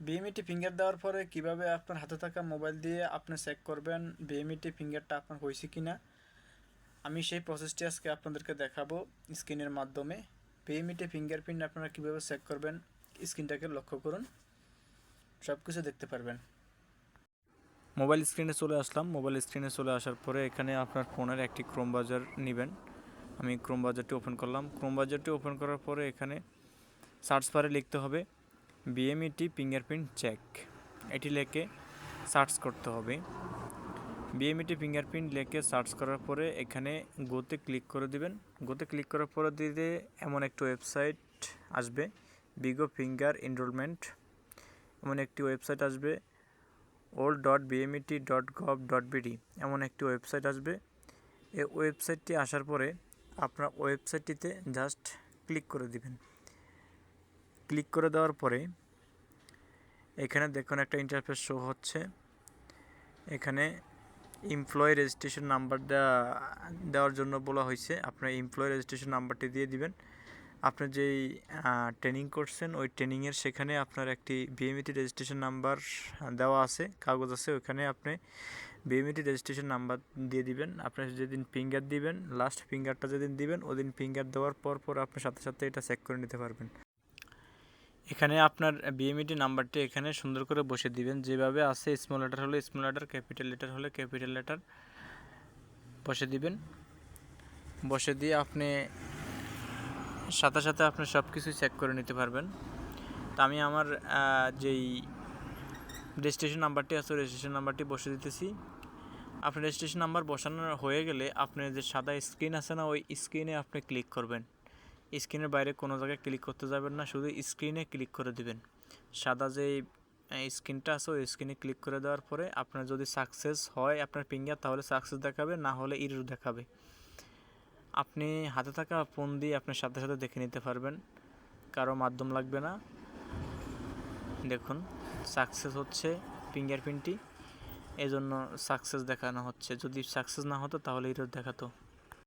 BMET finger দেওয়ার পরে কীভাবে আপনার হাতে থাকা মোবাইল দিয়ে আপনি চেক করবেন বিএমইটি ফিঙ্গারটা আপনার হয়েছে কি না আমি সেই প্রসেসটি আজকে আপনাদেরকে দেখাবো স্ক্রিনের মাধ্যমে। বিএমইটি ফিঙ্গারপ্রিন্ট আপনারা কীভাবে চেক করবেন স্ক্রিনটাকে লক্ষ্য করুন। সব কিছু দেখতে পারবেন। মোবাইল স্ক্রিনে চলে আসলাম। মোবাইল স্ক্রিনে চলে আসার পরে এখানে আপনার ফোনের একটি ক্রোম বাজার নেবেন। আমি ক্রোম বাজারটি ওপেন করলাম। ক্রোম বাজারটি ওপেন করার পরে এখানে সার্চ বারে লিখতে হবে। বিএমইটি ফিঙ্গারপ্রিন্ট চেক এটি লিখে সার্চ করতে হবে। বিএমইটি ফিঙ্গারপ্রিন্ট লিখে সার্চ করার পরে এখানে গোতে ক্লিক করে দিবেন। গোতে ক্লিক করার পরে দিলে এমন একটি ওয়েবসাইট আসবে বিগো ফিঙ্গার এনরোলমেন্ট এমন একটি ওয়েবসাইট আসবে old dot BMET dot gov dot BD এমন একটি ওয়েবসাইট আসবে। এই ওয়েবসাইটটি আসার পরে আপনার ওয়েবসাইটটিতে জাস্ট ক্লিক করে দিবেন। ক্লিক করে দেওয়ার পরে এখানে দেখুন একটা ইন্টারফেস শো হচ্ছে। এখানে এমপ্লয়ি রেজিস্ট্রেশন নাম্বার দেওয়া দেওয়ার জন্য বলা হয়েছে। আপনার এমপ্লয়ি রেজিস্ট্রেশন নাম্বারটি দিয়ে দিবেন। আপনি যেই ট্রেনিং করছেন, ওই ট্রেনিংয়ের সেখানে আপনার একটি বিএমইটি রেজিস্ট্রেশন নাম্বার দেওয়া আছে, কাগজ আছে, ওখানে আপনি বিএমইটি রেজিস্ট্রেশন নাম্বার দিয়ে দিবেন। আপনি যেদিন ফিঙ্গার দিবেন লাস্ট ফিঙ্গারটা যেদিন দিবেন, ওদিন ফিঙ্গার দেওয়ার পর পর আপনি সাথে সাথে এটা চেক করে নিতে পারবেন। এখানে আপনার বিএমইটি নাম্বারটি এখানে সুন্দর করে বসে দিবেন। যেভাবে আছে স্মল লেটার হলে স্মল লেটার ক্যাপিটাল লেটার হলে ক্যাপিটাল লেটার বসে দিবেন। বসে দিয়ে আপনি সাথে সাথে আপনি সব কিছুই চেক করে নিতে পারবেন। তা আমি আমার যেই রেজিস্ট্রেশন নাম্বারটি আছে রেজিস্ট্রেশন নাম্বারটি বসে দিতেছি। আপনার রেজিস্ট্রেশন নাম্বার বসানো হয়ে গেলে আপনি যে সাদা স্ক্রিন আছে না, ওই স্ক্রিনে আপনি ক্লিক করবেন। স্ক্রিনের বাইরে কোনো জায়গায় ক্লিক করতে যাবেন না, শুধু স্ক্রিনে ক্লিক করে দিবেন। সাদা যে স্ক্রিনটা আছে, ওই স্ক্রিনে ক্লিক করে দেওয়ার পরে আপনার যদি সাকসেস হয় আপনার ফিঙ্গার, তাহলে সাকসেস দেখাবে, না হলে ইরর দেখাবে। আপনি হাতে থাকা ফোন দিয়ে আপনি সাথে সাথে দেখে নিতে পারবেন, কারও মাধ্যম লাগবে না। দেখুন, সাকসেস হচ্ছে ফিঙ্গারপ্রিন্টটি এই জন্য সাকসেস দেখানো হচ্ছে। যদি সাকসেস না হতো, তাহলে ইরর দেখাতো।